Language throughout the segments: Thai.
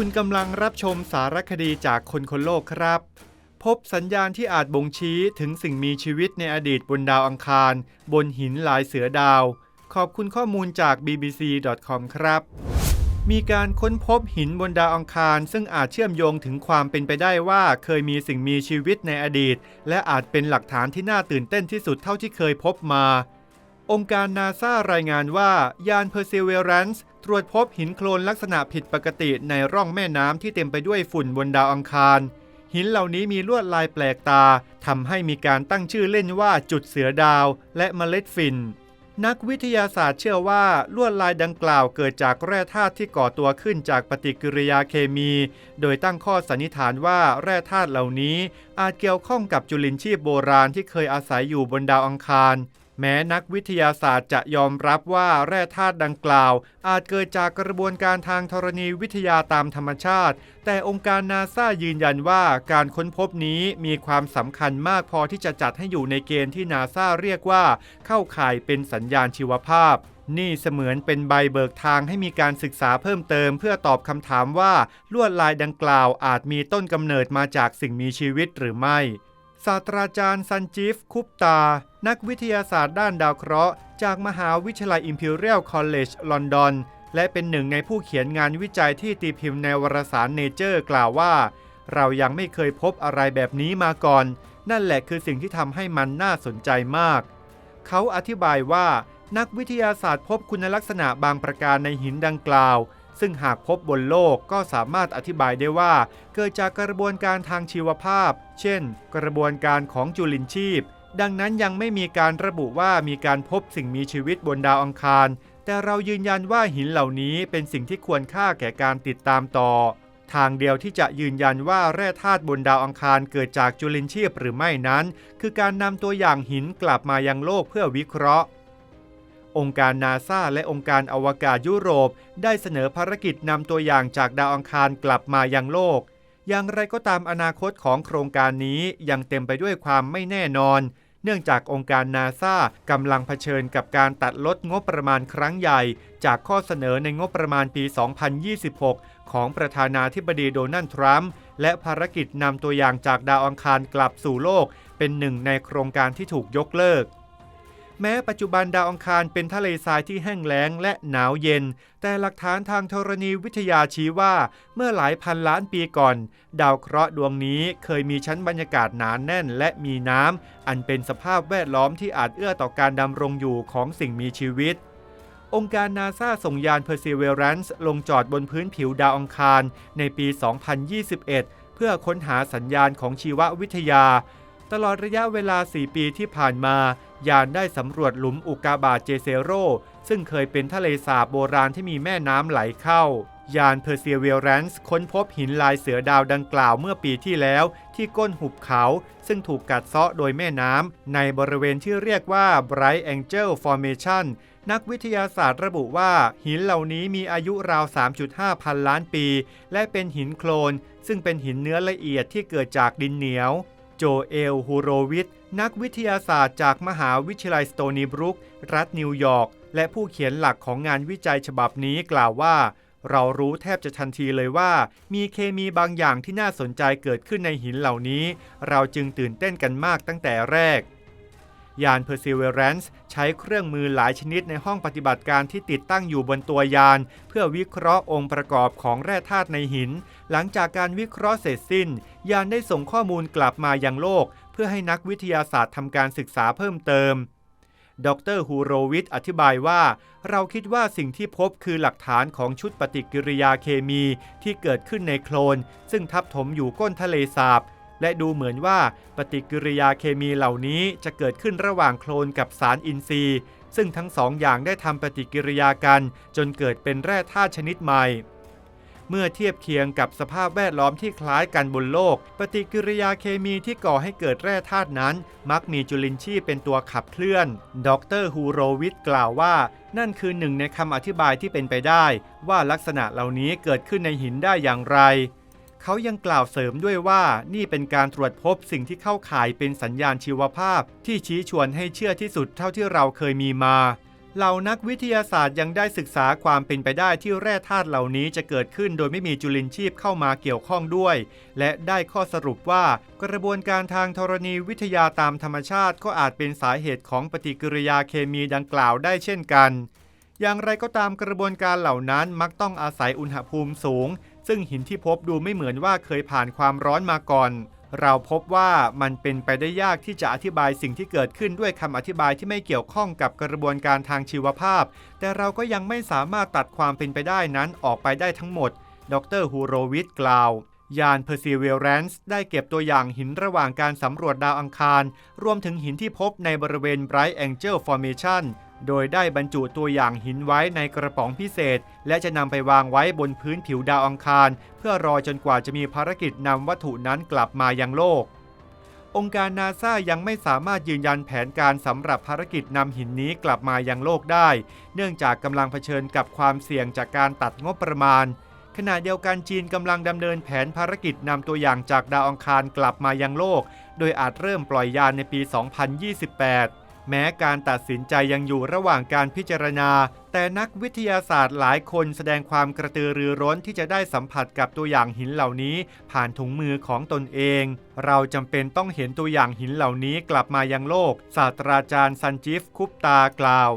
คุณกำลังรับชมสารคดีจากคนคนโลกครับ พบสัญญาณที่อาจบ่งชี้ถึงสิ่งมีชีวิตในอดีตบนดาวอังคาร บนหินหลายเสือดาว ขอบคุณข้อมูลจาก bbc.com ครับ มีการค้นพบหินบนดาวอังคาร ซึ่งอาจเชื่อมโยงถึงความเป็นไปได้ว่าเคยมีสิ่งมีชีวิตในอดีต และอาจเป็นหลักฐานที่น่าตื่นเต้นที่สุดเท่าที่เคยพบมา องค์การนาซารายงานว่ายาน Perseverance ตรวจพบหินโคลนลักษณะผิดปกติในร่องแม่น้ำที่เต็มไปด้วยฝุ่นบนดาวอังคาร หินเหล่านี้มีลวดลายแปลกตาทำให้มีการตั้งชื่อเล่นว่าจุดเสือดาว และเมล็ดฝิ่นนักวิทยาศาสตร์เชื่อว่าลวดลายดังกล่าวเกิดจากแร่ธาตุที่ก่อตัวขึ้นจากปฏิกิริยาเคมี โดยตั้งข้อสันนิษฐานว่าแร่ธาตุเหล่านี้ อาจเกี่ยวข้องกับจุลินทรีย์โบราณที่เคยอาศัยอยู่บนดาวอังคาร แม้นักวิทยาศาสตร์จะยอมรับว่าแร่ธาตุดังกล่าว อาจเกิดจากกระบวนการทางธรณีวิทยาตามธรรมชาติ แต่องค์การนาซายืนยันว่าการค้นพบนี้มีความสำคัญมากพอที่จะจัดให้อยู่ในเกณฑ์ที่นาซาเรียกว่า เข้าข่ายเป็นสัญญาณชีวภาพนี่เสมือนเป็นใบเบิกทางให้มีการศึกษาเพิ่มเติม เพื่อตอบคำถามว่าลวดลายดังกล่าวอาจมีต้นกำเนิดมาจากสิ่งมีชีวิตหรือไม่ ศาสตราจารย์ซันจีฟคุปตา นักวิทยาศาสตร์ด้านดาวเคราะห์ จากมหาวิทยาลัย Imperial College ลอนดอน และเป็นหนึ่งในผู้เขียนงานวิจัยที่ตีพิมพ์ในวารสารเนเจอร์กล่าวว่า เรายังไม่เคยพบอะไรแบบนี้มาก่อน นั่นแหละคือสิ่งที่ทำให้มันน่าสนใจมาก เขาอธิบายว่า นักวิทยาศาสตร์พบคุณลักษณะบางประการในหินดังกล่าว ซึ่งหากพบบนโลกก็สามารถอธิบายได้ว่า เกิดจากกระบวนการทางชีวภาพ เช่น กระบวนการของจุลินชีพ ดังนั้นยังไม่มีการระบุว่ามีการพบสิ่งมีชีวิตบนดาวอังคาร แต่เรายืนยันว่าหินเหล่านี้เป็นสิ่งที่ควรค่าแก่การติดตามต่อ ทางเดียวที่จะยืนยันว่าแร่ธาตุบนดาวอังคารเกิดจากจุลินชีพหรือไม่นั้น คือการนำตัวอย่างหินกลับมายังโลกเพื่อวิเคราะห์ องค์การนาซาและองค์การอวกาศยุโรป ได้เสนอภารกิจนำตัวอย่างจากดาวอังคารกลับมายังโลก อย่างไรก็ตามอนาคตของโครงการนี้ยังเต็มไปด้วยความไม่แน่นอน เนื่องจากองค์การนาซากำลังเผชิญกับการตัดลดงบประมาณครั้งใหญ่ จากข้อเสนอในงบประมาณปี 2026 ของประธานาธิบดีโดนัลด์ทรัมป์และภารกิจนำตัวอย่างจากดาวอังคารกลับสู่โลก เป็นหนึ่งในโครงการที่ถูกยกเลิก แม้ปัจจุบันดาวอังคารเป็นทะเลทรายที่แห้งแล้งและหนาวเย็น แต่หลักฐานทางธรณีวิทยาชี้ว่าเมื่อหลายพันล้านปีก่อน ดาวเคราะห์ดวงนี้เคยมีชั้นบรรยากาศหนานแน่นและมีน้ำ อันเป็นสภาพแวดล้อมที่อาจเอื้อต่อการดำรงอยู่ของสิ่งมีชีวิต องค์การนาซาส่งยาน Perseverance ลงจอดบนพื้นผิวดาวอังคารในปี 2021 เพื่อค้นหาสัญญาณของชีววิทยาตลอดระยะเวลา 4 ปีที่ผ่านมา ยานได้สำรวจหลุมอุกาบาตเจเซโร ซึ่งเคยเป็นทะเลสาบโบราณที่มีแม่น้ำไหลเข้ายาน Perseverance ค้นพบหินลายเสือดาวดังกล่าวเมื่อปีที่แล้วที่ก้นหุบเขา ซึ่งถูกกัดเซาะโดยแม่น้ำในบริเวณที่เรียกว่า Bright Angel Formation นักวิทยาศาสตร์ระบุว่า หินเหล่านี้มีอายุราว 3.5 พันล้านปี และเป็นหินโคลน ซึ่งเป็นหินเนื้อละเอียดที่เกิดจากดินเหนียว โจเอลฮูโรวิทนักวิทยาศาสตร์จากมหาวิทยาลัยสโตนีบรุก รัฐนิวยอร์ก และผู้เขียนหลักของงานวิจัยฉบับนี้กล่าวว่า เรารู้แทบจะทันทีเลยว่า มีเคมีบางอย่างที่น่าสนใจเกิดขึ้นในหินเหล่านี้ เราจึงตื่นเต้นกันมากตั้งแต่แรก ยาน Perseverance ใช้เครื่องมือหลายชนิดในห้องปฏิบัติการที่ติดตั้งอยู่บนตัวยาน เพื่อวิเคราะห์องค์ประกอบของแร่ธาตุในหิน หลังจากการวิเคราะห์เสร็จสิ้น ยานได้ส่งข้อมูลกลับมายังโลก เพื่อให้นักวิทยาศาสตร์ทำการศึกษาเพิ่มเติมดรฮูโรวิทอธิบายว่า เราคิดว่าสิ่งที่พบคือหลักฐานของชุดปฏิกิริยาเคมีที่เกิดขึ้นในโคลน ซึ่งทับถมอยู่ก้นทะเลสาบ และดูเหมือนว่าปฏิกิริยาเคมีเหล่านี้จะเกิดขึ้นระหว่างโคลนกับสารอินทรีย์ ซึ่งทั้งสองอย่างได้ทำปฏิกิริยากัน จนเกิดเป็นแร่ธาตุชนิดใหม่ เมื่อเทียบเคียงกับสภาพแวดล้อมที่คล้ายกันบนโลก ปฏิกิริยาเคมีที่ก่อให้เกิดแร่ธาตุนั้น มักมีจุลินทรีย์เป็นตัวขับเคลื่อน ดรฮูโรวิทกล่าวว่า นั่นคือหนึ่งในคำอธิบายที่เป็นไปได้ ว่าลักษณะเหล่านี้เกิดขึ้นในหินได้อย่างไร เขายังกล่าวเสริมด้วยว่านี่เป็นการตรวจพบสิ่งที่เข้าข่ายเป็นสัญญาณชีวภาพ ที่ชี้ชวนให้เชื่อที่สุดเท่าที่เราเคยมีมา เหล่านักวิทยาศาสตร์ยังได้ศึกษาความเป็นไปได้ที่แร่ธาตุเหล่านี้จะเกิดขึ้นโดยไม่มีจุลินชีพเข้ามาเกี่ยวข้องด้วย และได้ข้อสรุปว่ากระบวนการทางธรณีวิทยาตามธรรมชาติก็อาจเป็นสาเหตุของปฏิกิริยาเคมีดังกล่าวได้เช่นกัน อย่างไรก็ตามกระบวนการเหล่านั้นมักต้องอาศัยอุณหภูมิสูง ซึ่งหินที่พบดูไม่เหมือนว่าเคยผ่านความร้อนมาก่อน เราพบว่ามันเป็นไปได้ยากที่จะอธิบายสิ่งที่เกิดขึ้นด้วยคำอธิบายที่ไม่เกี่ยวข้องกับกระบวนการทางชีวภาพ แต่เราก็ยังไม่สามารถตัดความเป็นไปได้นั้นออกไปได้ทั้งหมด ดรฮูโรวิทกล่าวยาน Perseverance ได้เก็บตัวอย่างหินระหว่างการสำรวจดาวอังคาร รวมถึงหินที่พบในบริเวณ Bright Angel Formation โดยได้บรรจุตัวอย่างหินไว้ในกระป๋องพิเศษ และจะนำไปวางไว้บนพื้นผิวดาวอังคาร เพื่อรอจนกว่าจะมีภารกิจนำวัตถุนั้นกลับมายังโลก องค์การนาซายังไม่สามารถยืนยันแผนการสำหรับภารกิจนำหินนี้กลับมายังโลกได้ เนื่องจากกำลังเผชิญกับความเสี่ยงจากการตัดงบประมาณ ขณะเดียวกันจีนกำลังดำเนินแผนภารกิจนำตัวอย่างจากดาวอังคารกลับมายังโลก โดยอาจเริ่มปล่อยยานในปี 2028 แม้การตัดสินใจยังอยู่ระหว่างการพิจารณา แต่นักวิทยาศาสตร์หลายคนแสดงความกระตือรือร้นที่จะได้สัมผัสกับตัวอย่างหินเหล่านี้ ผ่านถุงมือของตนเอง เราจำเป็นต้องเห็นตัวอย่างหินเหล่านี้กลับมายังโลก ศาสตราจารย์ซันจิฟคุปตากล่าว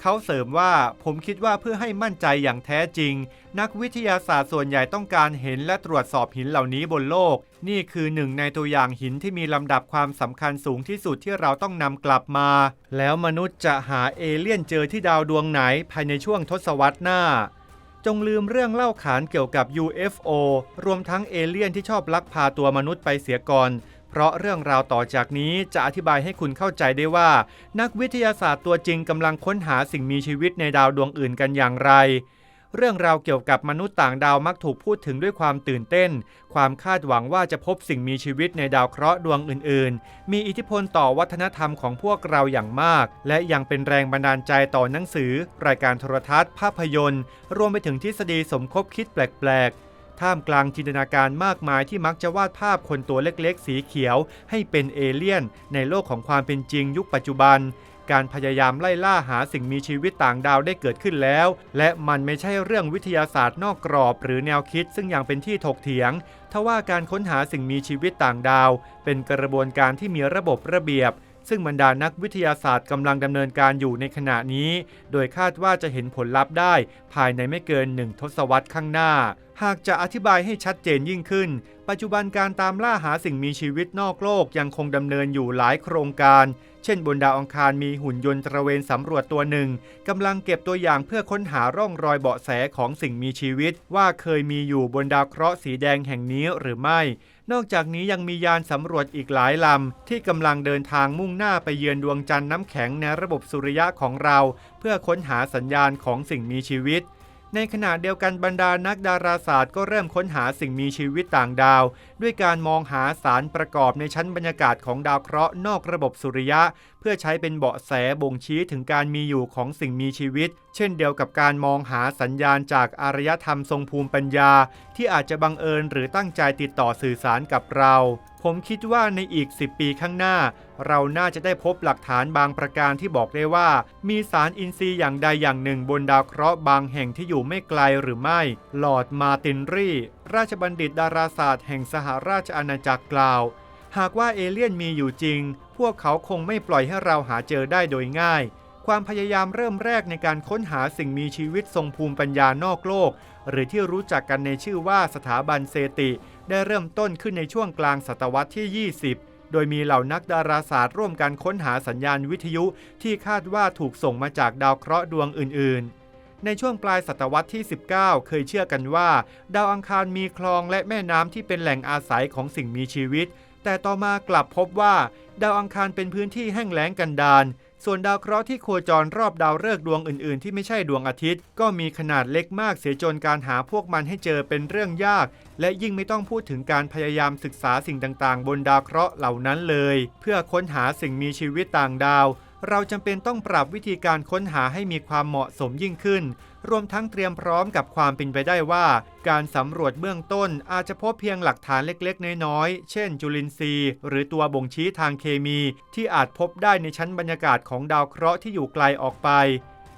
เขาเสริมว่าผมคิดว่าเพื่อให้มั่นใจอย่างแท้จริง นักวิทยาศาสตร์ส่วนใหญ่ต้องการเห็นและตรวจสอบหินเหล่านี้บนโลก นี่คือหนึ่งในตัวอย่างหินที่มีลำดับความสำคัญสูงที่สุดที่เราต้องนำกลับมา แล้วมนุษย์จะหาเอเลี่ยนเจอที่ดาวดวงไหนภายในช่วงทศวรรษหน้า จงลืมเรื่องเล่าขานเกี่ยวกับ UFO รวมทั้งเอเลี่ยนที่ชอบลักพาตัวมนุษย์ไปเสียก่อน เพราะเรื่องราวต่อจากนี้จะอธิบายให้คุณเข้าใจได้ว่า นักวิทยาศาสตร์ตัวจริงกำลังค้นหาสิ่งมีชีวิตในดาวดวงอื่นกันอย่างไร เรื่องราวเกี่ยวกับมนุษย์ต่างดาวมักถูกพูดถึงด้วยความตื่นเต้น ความคาดหวังว่าจะพบสิ่งมีชีวิตในดาวเคราะห์ดวงอื่น ๆ มีอิทธิพลต่อวัฒนธรรมของพวกเราอย่างมาก และยังเป็นแรงบันดาลใจต่อหนังสือ รายการโทรทัศน์ ภาพยนตร์ รวมไปถึงทฤษฎีสมคบคิดแปลก ๆ ท่ามกลางจินตนาการมากมายที่มักจะวาดภาพคนตัวเล็กๆ สีเขียว ให้เป็นเอเลี่ยน ในโลกของความเป็นจริงยุคปัจจุบัน การพยายามไล่ล่าหาสิ่งมีชีวิตต่างดาวได้เกิดขึ้นแล้ว และมันไม่ใช่เรื่องวิทยาศาสตร์นอกกรอบ หรือแนวคิดซึ่งยังเป็นที่ถกเถียงทว่าการค้นหาสิ่งมีชีวิตต่างดาว เป็นกระบวนการที่มีระบบระเบียบซึ่งบรรดานักวิทยาศาสตร์กำลังดำเนินการอยู่ในขณะนี้ โดยคาดว่าจะเห็นผลลัพธ์ได้ภายในไม่เกินหนึ่งทศวรรษข้างหน้า หากจะอธิบายให้ชัดเจนยิ่งขึ้น ปัจจุบันการตามล่าหาสิ่งมีชีวิตนอกโลกยังคงดำเนินอยู่หลายโครงการ เช่นบนดาวอังคารมีหุ่นยนต์ตระเวนสำรวจตัวหนึ่งกำลังเก็บตัวอย่างเพื่อค้นหาร่องรอยเบาะแสของสิ่งมีชีวิต ว่าเคยมีอยู่บนดาวเคราะห์สีแดงแห่งนี้หรือไม่ นอกจากนี้ยังมียานสำรวจอีกหลายลำ ที่กำลังเดินทางมุ่งหน้าไปเยือนดวงจันทร์น้ำแข็งในระบบสุริยะของเรา เพื่อค้นหาสัญญาณของสิ่งมีชีวิต ในขณะเดียวกันบรรดานักดาราศาสตร์ก็เริ่มค้นหาสิ่งมีชีวิตต่างดาว ด้วยการมองหาสารประกอบในชั้นบรรยากาศของดาวเคราะห์นอกระบบสุริยะ เพื่อใช้เป็นเบาะแสบ่งชี้ถึงการมีอยู่ของสิ่งมีชีวิต เช่นเดียวกับการมองหาสัญญาณจากอารยธรรมทรงภูมิปัญญา ที่อาจจะบังเอิญหรือตั้งใจติดต่อสื่อสารกับเรา ผมคิดว่าในอีก 10 ปีข้างหน้า เราน่าจะได้พบหลักฐานบางประการที่บอกได้ว่า มีสารอินทรีย์อย่างใดอย่างหนึ่งบนดาวเคราะห์บางแห่งที่อยู่ไม่ไกลหรือไม่ลอร์ดมาตินรีราชบัณฑิตดาราศาสตร์แห่งสหราชอาณาจักรกล่าว หากว่าเอเลี่ยนมีอยู่จริง พวกเขาคงไม่ปล่อยให้เราหาเจอได้โดยง่าย ความพยายามเริ่มแรกในการค้นหาสิ่งมีชีวิตทรงภูมิปัญญานอกโลก หรือที่รู้จักกันในชื่อว่าสถาบันเซติ ได้เริ่มต้นขึ้นในช่วงกลางศตวรรษที่ 20โดยมีเหล่านักดาราศาสตร์ร่วมกันค้นหาสัญญาณวิทยุที่คาดว่าถูกส่งมาจากดาวเคราะห์ดวงอื่น ๆ ในช่วงปลายศตวรรษที่ 19 เคยเชื่อกันว่า ดาวอังคารมีคลองและแม่น้ำที่เป็นแหล่งอาศัยของสิ่งมีชีวิต แต่ต่อมากลับพบว่า ดาวอังคารเป็นพื้นที่แห้งแล้งกันดารส่วนดาวเคราะห์ที่โคจรรอบดาวฤกษ์ดวงอื่นๆ ที่ไม่ใช่ดวงอาทิตย์ ก็มีขนาดเล็กมากเสียจนการหาพวกมันให้เจอเป็นเรื่องยาก และยิ่งไม่ต้องพูดถึงการพยายามศึกษาสิ่งต่างๆ บนดาวเคราะห์เหล่านั้นเลย เพื่อค้นหาสิ่งมีชีวิตต่างดาว เราจำเป็นต้องปรับวิธีการค้นหาให้มีความเหมาะสมยิ่งขึ้น รวมทั้งเตรียมพร้อมกับความเป็นไปได้ว่า การสำรวจเบื้องต้นอาจจะพบเพียงหลักฐานเล็กๆ น้อยๆ เช่น จุลินทรีย์ หรือตัวบ่งชี้ทางเคมี ที่อาจพบได้ในชั้นบรรยากาศของดาวเคราะห์ที่อยู่ไกลออกไป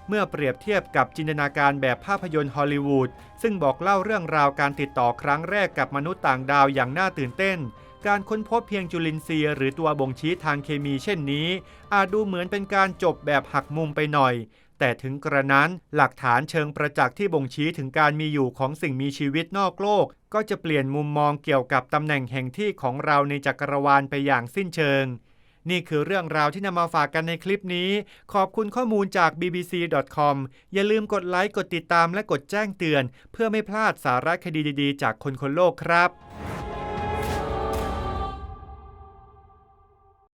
เมื่อเปรียบเทียบกับจินตนาการแบบภาพยนตร์ฮอลลีวูดซึ่งบอกเล่าเรื่องราวการติดต่อครั้งแรกกับมนุษย์ต่างดาวอย่างน่าตื่นเต้นการค้นพบเพียงจุลินทรีย์หรือตัวบ่งชี้ทางเคมีเช่นนี้ อาจดูเหมือนเป็นการจบแบบหักมุมไปหน่อย แต่ถึงกระนั้นหลักฐานเชิงประจักษ์ที่บ่งชี้ถึงการมีอยู่ของสิ่งมีชีวิตนอกโลก ก็จะเปลี่ยนมุมมองเกี่ยวกับตำแหน่งแห่งที่ของเราในจักรวาลไปอย่างสิ้นเชิง นี่คือเรื่องราวที่นำมาฝากกันในคลิปนี้ ขอบคุณข้อมูลจาก bbc.com อย่าลืมกดไลค์ กดติดตามและกดแจ้งเตือน เพื่อไม่พลาดสาระคดีดีๆ จากคนคนโลกครับ